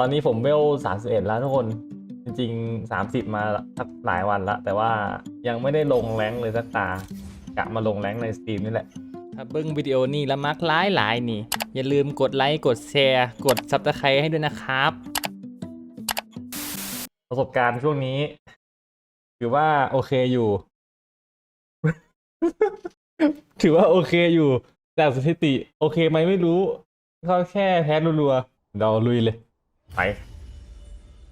ตอนนี้ผมเวลสามสิบเอ็ดแล้วทุกคน จริงๆสามสิบมาสักหลายวันละ แต่ว่ายังไม่ได้ลงแรงค์เลยสักตากะมาลงแรงค์ในสตรีมนี่แหละ ถ้าเบิ้งวิดีโอนี้แล้วมักหลายหลายๆนี่ อย่าลืมกดไลค์ กดแชร์ กดซับสไครต์ให้ด้วยนะครับ ประสบการณ์ช่วงนี้ ถือว่าโอเคอยู่ ถือว่าโอเคอยู่ แต่สถิติ โอเคไหมไม่รู้ก็แค่แพ้รัวๆเราลุยเลย ไป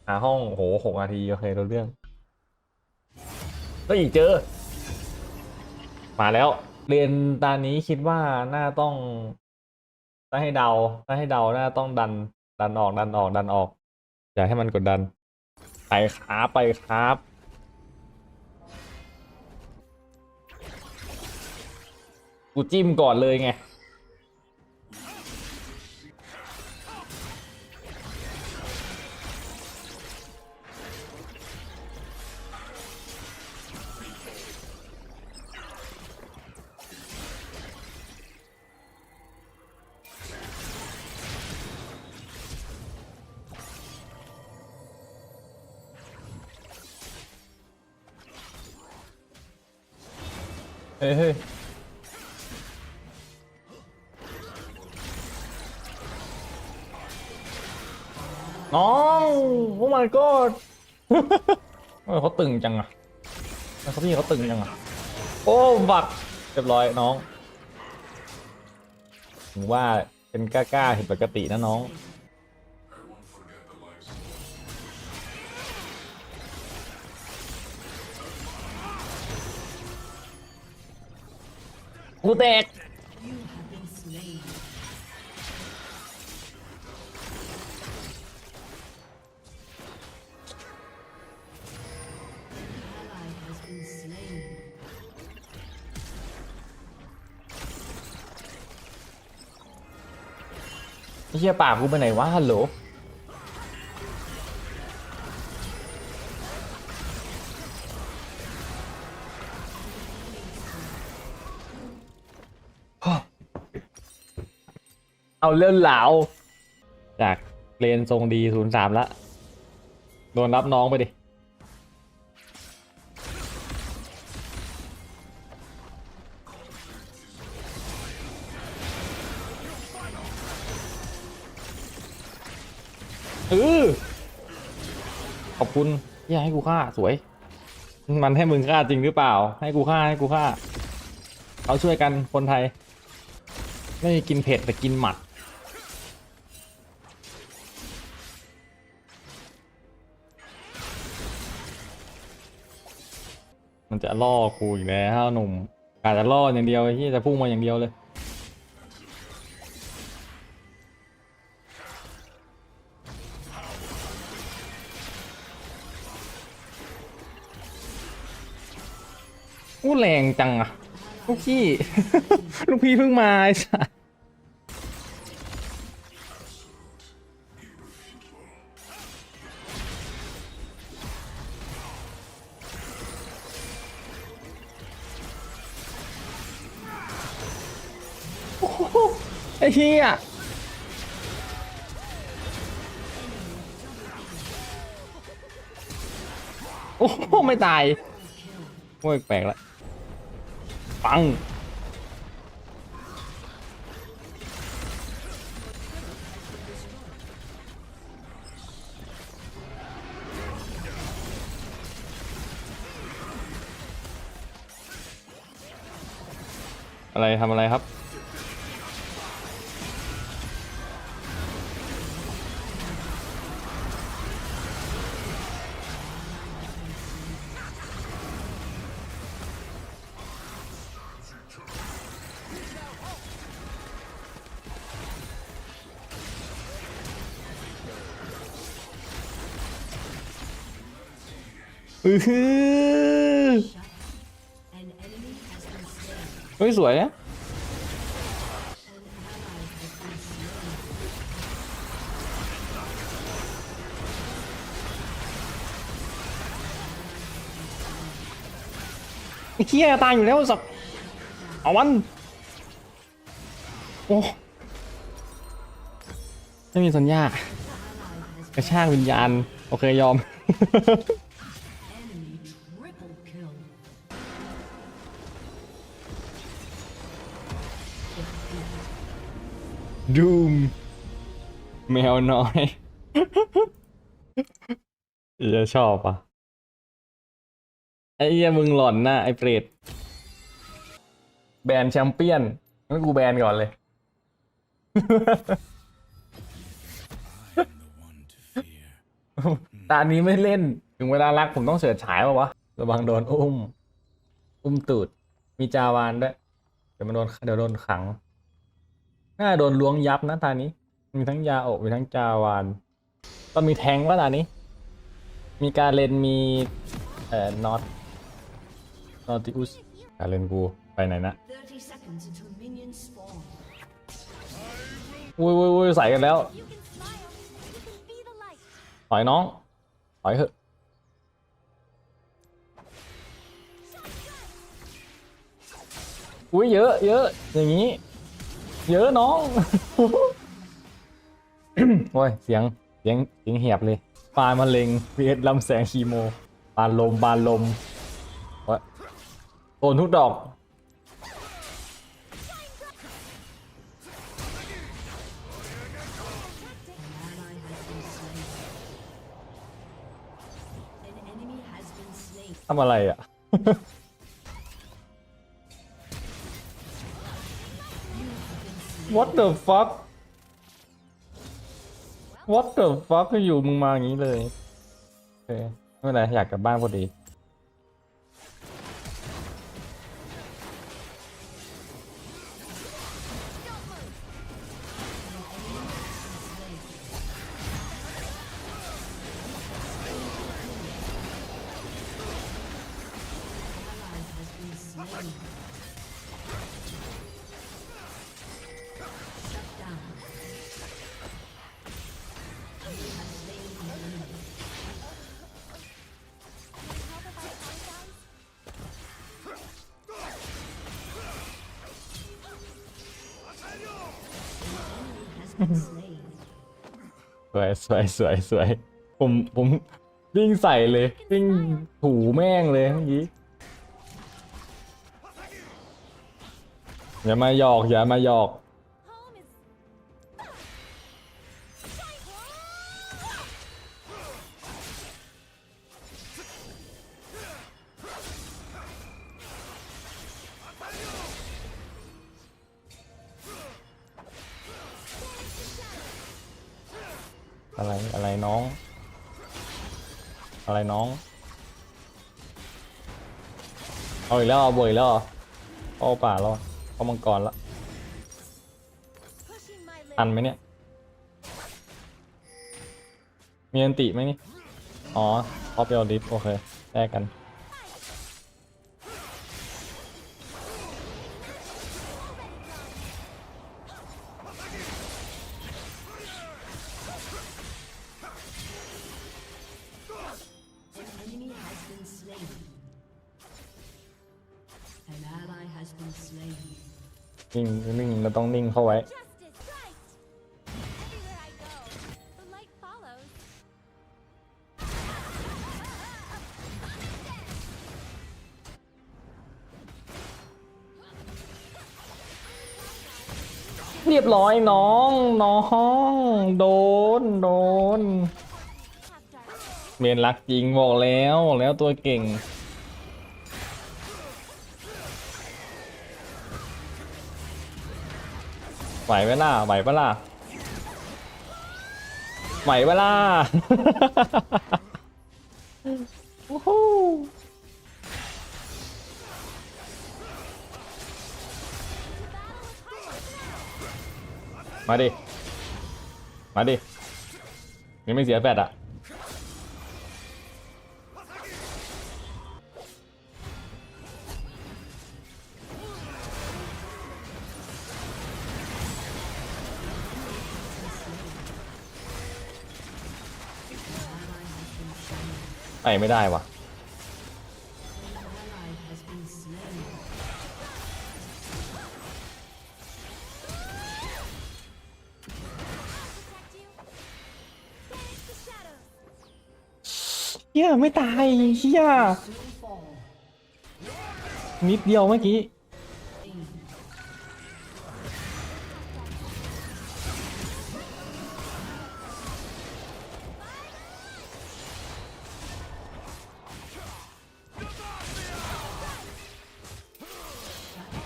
หาห้องโหหกนาทีโอเครู้เรื่องก็อีกเจอ มาแล้ว เรียนตานี้คิดว่าน่าต้องถ้าให้เดาถ้าให้เดาน่าต้องดัน ดันออกดันออกดันออก อย่าให้มันกดดัน ไปครับไปครับกูจิ้มก่อนเลยไง ฮ้ยเฮ้ยน้องโอ้ my god ทำไมเขาตึงจังอะทำไมเขาพี่เขาตึงจังอะโอ้บักเรียบร้อยน้อง ถึงว่าเป็นกล้าๆเห็นปกตินะน้อง กูแตกไอ้เหี้ยปากกูไปไหนวะฮัลโหล เอาเรื่องเหลาจากเลนทรงดีศูนย์สามละโดนรับน้องไปดิ เออขอบคุณที่ให้กูฆ่าสวย มันให้มึงฆ่าจริงหรือเปล่า ให้กูฆ่าให้กูฆ่าเขาช่วยกันคนไทย ไม่ได้กินเผ็ดแต่กินหมัด มันจะล่อกูอีกแล้วหนุ่มอาจจะล่ออย่างเดียวที่จะพุ่งมาอย่างเดียวเลย อู้แรงจังอะลูกพี่ ลูกพี่เพิ่งมาไอ้สัส เหี้ยโอ้โหไม่ตายโอ้ยแปลกละปังอะไรทำอะไรครับ อือหือเฮ้ยสวยนะไอ้เฮียตายอยู่แล้วสับเอาวันโอ้ไม่มีสัญญากระชากวิญญาณ โอเคยอม ดูมแมวน้อยจะชอบอะ ไอ้เหี้ยมึงหล่อนนะไอ้เปรตแบนแชมเปี้ยนงั้นกูแบนก่อนเลย ตานี้ไม่เล่น ถึงเวลารักผมต้องเฉิดฉายป่าวะ ระวังโดนอุ้ม อุ้มตูด มีจาวานด้วย เดี๋ยวมันโดนเดี๋ยวโดนขัง น่าโดนล้วงยับนะตานี้ มีทั้งยาอกมีทั้งจาวานต้องมีแทงว่าตานี้ มีการเลนมีเอ่อน็อตนอติอุสการเลนกูไปไหนนะ30 seconds until minions spawn. อุ้ยอุ้ยอุ้ยใส่กันแล้วถอยน้องถอยเถอะอุ้ยเยอะเยอะอย่างนี้ เยอะน้อง โอ้ย เสียง เสียง เสียงเหียบเลย ปานมะเร็งพีเอสลำแสงคีโม ปานลม ปานลมวะโอนทุกดอก ทำอะไรอะ What the fuck What the fuck อยู่มึงมาอย่างนี้เลยโอเคไม่เป็นไรอยากกลับบ้านพอดี สวยสวยสวยสวยผมผมวิ่งใส่เลยวิ่งถูแม่งเลยเมื่อกี้อย่ามาหยอกอย่ามาหยอก อะไรอะไรน้อง อะไรน้อง เอาอีกแล้วเอาบ่อยแล้วเอาป่าแล้วเอามังกรละอันไหมเนี่ย มีอันติไหมนี่ อ๋อพอเปียวดิฟโอเคแลกกัน เรียบร้อยน้องน้องโดนโดนเมนรักจริงบอกแล้วบอกแล้วตัวเก่ง ไหวไหมล่ะไหวปะล่ะไหวปะล่ะ มาดิ มาดิ ยังไม่เสียแฟดอะ ไปไม่ได้วะ ไม่ตายเฮียนิดเดียวเมื่อกี้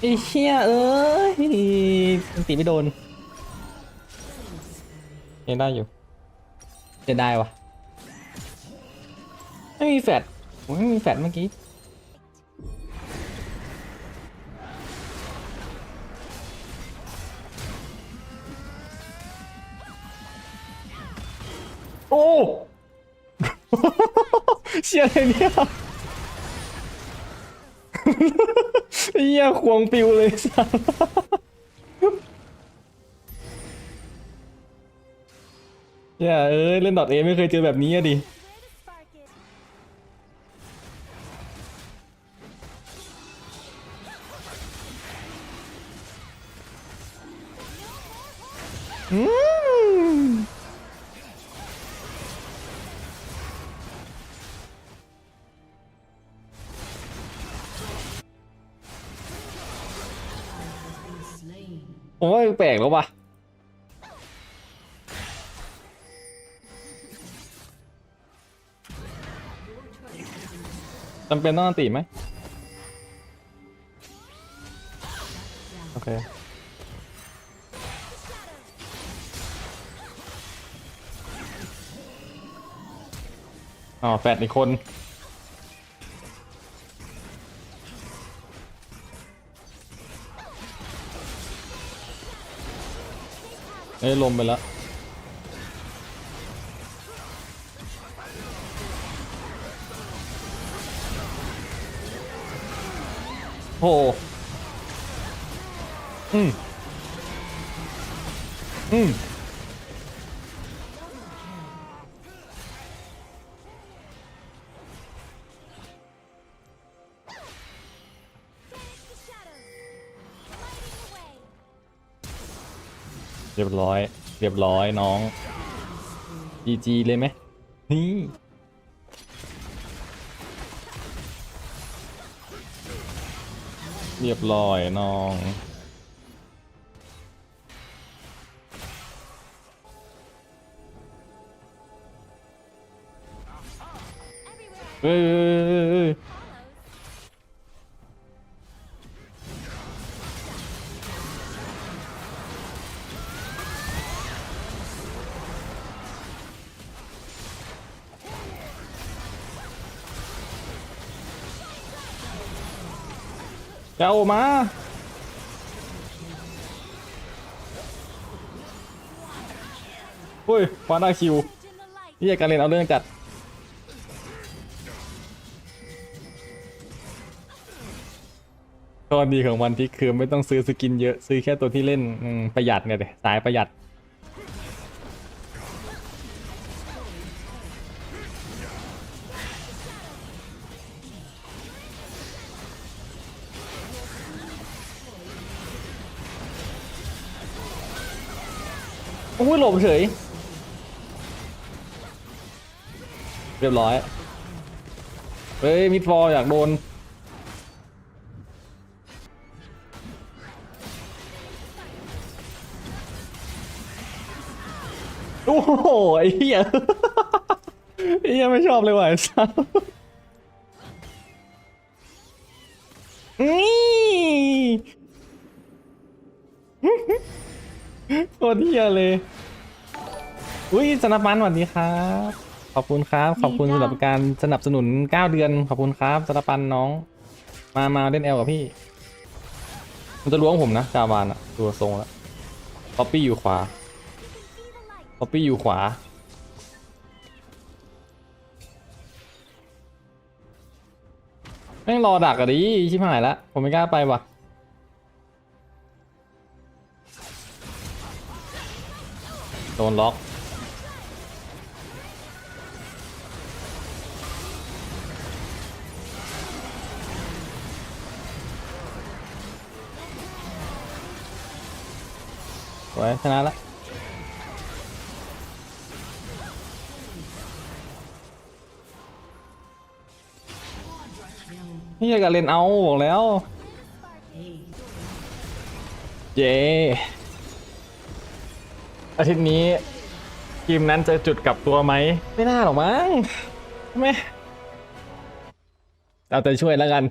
ไอ้เชี่ยเอ้ยมันตีไม่โดนยังได้อยู่จะได้วะ ม่มีแฟดผมไม่มีแฟดเมื่อกี้โอ้ เชี่ยอะไรเนี่ยเฮียควงปิวเลยสัสเฮียเอ้ยเล่นดอทเอไม่เคยเจอแบบนี้อะดิ ผมว่าแปลกแล้วว่ะจำเป็นต้องอันติไหม โอเค อ๋อแฟดอีกคน เอ้ยลมไปแล้วโห อืม อืม รียบร้อย เรียบร้อยน้อง GG เลยไหมนี่เรียบร้อยน้องเอ้ยเอ้ยเอ้ยเอ้ย เอามาเฮ้ยฟาดาคิว นี่การเล่นเอาเรื่องจัดข้อดีของวันที่คือไม่ต้องซื้อสกินเยอะ ซื้อแค่ตัวที่เล่นประหยัดเนี่ยเดสายประหยัด โอ้ยหลบเฉย เรียบร้อย เฮ้ยมิดฟอร์อยากโดน โอ้โหไอ้เหี้ยไอ้เหี้ยไม่ชอบเลยว่ะไอ้สัส โคตรเหี้ยเลย อุ้ยสนับมันสวัสดีครับ ขอบคุณครับ ขอบคุณสำหรับการสนับสนุน 9 เดือน ขอบคุณครับสนับปันน้อง มามาเล่นแอลกับพี่ มันจะล้วงผมนะจาวานอะตัวทรงแล้วป๊อปปี้อยู่ขวาป๊อปปี้อยู่ขวาแม่งรอดักอะดิชิบหายละผมไม่กล้าไปว่ะ โดนล็อก สวยชนะละนี่อยากเล่นเอาบอกแล้ว เย้ อาทิตย์นี้ทีมนั้นจะจุดกลับตัวไหม ไม่น่าหรอกมั้งใช่ไหมเอาแต่ช่วยแล้วกัน